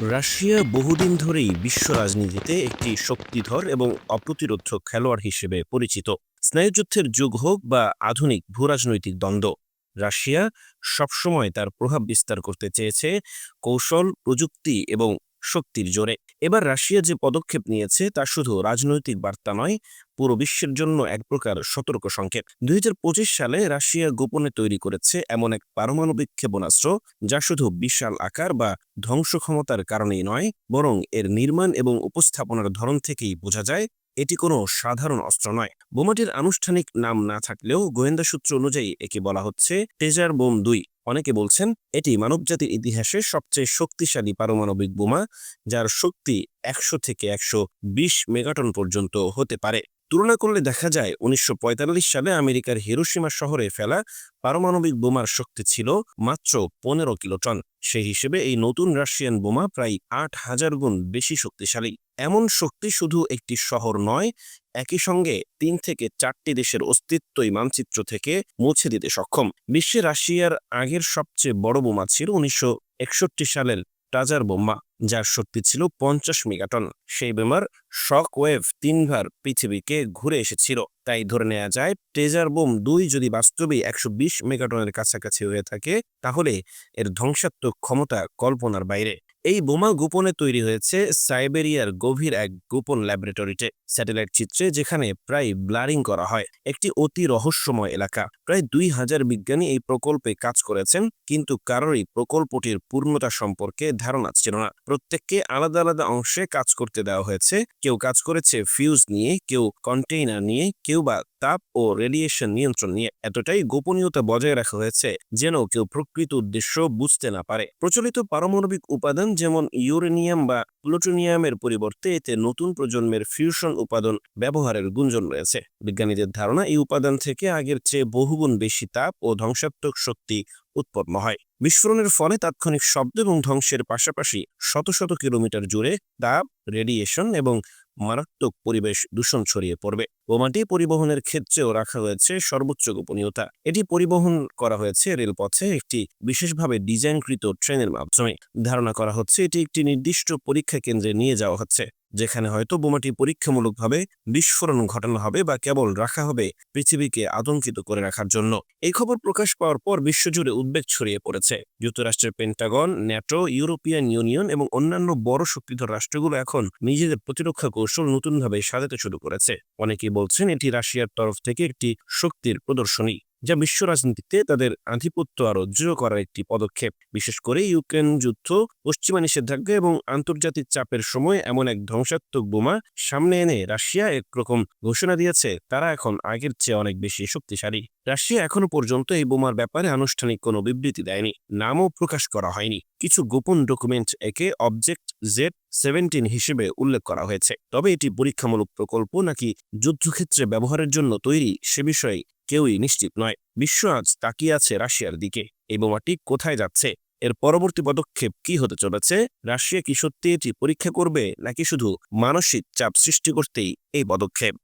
Russia বহুদিন ধরেই বিশ্ব রাজনীতিতে একটি শক্তিধর এবং অপ্রতিরোধ খেলোয়াড় হিসেবে পরিচিত। স্নায়ুযুদ্ধের যুগ হোক বা আধুনিক ভূরাজনৈতিক দ্বন্দ্ব, রাশিয়া সবসময় তার প্রভাব বিস্তার করতে চেয়েছে কৌশল, প্রযুক্তি এবং শক্তির জোরে। এবার রাশিয়া যে পদক্ষেপ নিয়েছে, তা শুধু রাজনৈতিক বার্তা নয়, পুরো বিশ্বের জন্য এক প্রকার সতর্ক সংকেত। দুই হাজার পঁচিশ সালে রাশিয়া গোপনে তৈরি করেছে এমন এক পারমাণবিক ক্ষেপণাস্ত্র, যা শুধু বিশাল আকার বা ধ্বংস ক্ষমতার কারণেই নয়, বরং এর নির্মাণ এবং উপস্থাপনার ধরন থেকেই বোঝা যায় এটি কোনো সাধারণ অস্ত্র নয়। বোমাটির আনুষ্ঠানিক নাম না থাকলেও গোয়েন্দা সূত্র অনুযায়ী একে বলা হচ্ছে টেজার বোম দুই। অনেকে বলছেন এটি মানবজাতির ইতিহাসে সবচেয়ে শক্তিশালী পারমাণবিক বোমা, যার শক্তি একশো থেকে একশো বিশ মেগাটন পর্যন্ত হতে পারে। তুলনা করলে দেখা যায় উনিশশো সালে আমেরিকার হিরোসীমা শহরে ফেলা পারমাণবিক বোমার শক্তি ছিল মাত্র পনেরো কিলোটন। সেই হিসেবে এই নতুন রাশিয়ান বোমা প্রায় আট হাজার গুণ বেশি শক্তিশালী। এমন শক্তি শুধু একটি শহর নয়, একই সঙ্গে তিন থেকে চারটি দেশের অস্তিত্বই মানচিত্র থেকে মুছে দিতে সক্ষম। বিশ্বে রাশিয়ার আগের সবচেয়ে বড় বোমা ছিল উনিশশো একষট্টি সালের টাজার বোমা, যার শক্তি ছিল পঞ্চাশ মেগাটন। সেই বোমার শক ওয়েভ তিনবার পৃথিবীকে ঘুরে এসেছিল। তাই ধরে নেওয়া যায়, টেজার বোম দুই যদি বাস্তবে একশো বিশ মেগাটনের কাছাকাছি হয়ে থাকে, তাহলে এর ধ্বংসাত্মক ক্ষমতা কল্পনার বাইরে। এই বোমা গোপনে তৈরি হয়েছে সাইবেরিয়ার গভীর এক গোপন ল্যাবরেটরিতে, স্যাটেলাইট চিত্রে, যেখানে প্রায় ব্লারিং করা হয়। একটি অতি রহস্যময় এলাকা। প্রায় দুই হাজার বিজ্ঞানী এই প্রকল্পে কাজ করেছেন, কিন্তু কারোরই প্রকল্পটির পূর্ণতা সম্পর্কে ধারণা ছিল না। প্রত্যেককে আলাদা আলাদা অংশে কাজ করতে দেওয়া হয়েছে। কেউ কাজ করেছে ফিউজ নিয়ে, কেউ কন্টেইনার নিয়ে, কেউ বা তাপ ও রেডিয়েশন নিয়ন্ত্রণ নিয়ে এতটাই গোপনীয়তা বজায় রাখা হয়েছে যেন কেউ প্রকৃত উদ্দেশ্য বুঝতে না পারে। প্রচলিত পারমাণবিক উপাদান যেমন ইউরেনিয়াম বা প্লুটোনিয়ামের পরিবর্তে এতে নতুন প্রজন্মের ফিউশন উপাদান ব্যবহারের গুঞ্জন রয়েছে। বিজ্ঞানীদের ধারণা এই উপাদান থেকে আগের চেয়ে বহুগুণ বেশি তাপ ও ধ্বংসাত্মক শক্তি উৎপন্ন হয়। বিস্ফোরণের ফলে তাৎক্ষণিক শব্দ এবং ধ্বংসের পাশাপাশি শত শত কিলোমিটার জুড়ে তাপ রেডিয়েশন এবং মারাত্মক পরিবেশ দূষণ ছড়িয়ে পড়বে। বোমাটি পরিবহনের ক্ষেত্রেও রাখা হয়েছে সর্বোচ্চ গোপনীয়তা। এটি পরিবহন করা হয়েছে রেলপথে একটি বিশেষভাবে ডিজাইনকৃত ট্রেনের মাধ্যমে। ধারণা করা হচ্ছে এটি একটি নির্দিষ্ট পরীক্ষা কেন্দ্রে নিয়ে যাওয়া হচ্ছে, যেখানে হয়তো বোমাটি পরীক্ষামূলকভাবে বিস্ফোরণ ঘটানো হবে বা কেবল রাখা হবে পৃথিবীকে আতঙ্কিত করে রাখার জন্য। এই খবর প্রকাশ পাওয়ার পর বিশ্বজুড়ে উদ্বেগ ছড়িয়ে পড়েছে। যুক্তরাষ্ট্রের পেন্টাগন, ন্যাটো, ইউরোপিয়ান ইউনিয়ন এবং অন্যান্য বড় শক্তিধর রাষ্ট্রগুলো এখন নিজেদের প্রতিরক্ষা কৌশল নতুনভাবে সাজাতে শুরু করেছে। অনেকেই বলছেন এটি রাশিয়ার তরফ থেকে একটি শক্তির প্রদর্শনী। যা বিশ্ব রাজনীতিতে তাদের আধিপত্য আরও দৃঢ় করার একটি পদক্ষেপ। বিশেষ করে ইউক্রেন যুদ্ধ, পশ্চিমা নিষেধাজ্ঞা এবং আন্তর্জাতিক চাপের সময় এমন এক ধ্বংসাত্মক বোমা সামনে এনে রাশিয়া একরকম ঘোষণা দিয়েছে। তারা এখন আগের চেয়ে অনেক বেশি শক্তিশালী। রাশিয়া এখনও পর্যন্ত এই বোমার ব্যাপারে আনুষ্ঠানিক কোনো বিবৃতি দেয়নি, নামও প্রকাশ করা হয়নি। কিছু গোপন ডকুমেন্ট একে অবজেক্ট জেড সেভেন্টিন হিসেবে উল্লেখ করা হয়েছে। তবে এটি পরীক্ষামূলক প্রকল্প নাকি যুদ্ধক্ষেত্রে ব্যবহারের জন্য তৈরি সে বিষয়ে কেউই নিশ্চিত নয়। বিশ্ব আজ তাকিয়ে আছে রাশিয়ার দিকে। এই বোমাটি কোথায় যাচ্ছে? এর পরবর্তী পদক্ষেপ কি হতে চলেছে? রাশিয়া কি সত্যি এটি পরীক্ষা করবে? নাকি শুধু মানসিক চাপ সৃষ্টি করতেই এই পদক্ষেপ?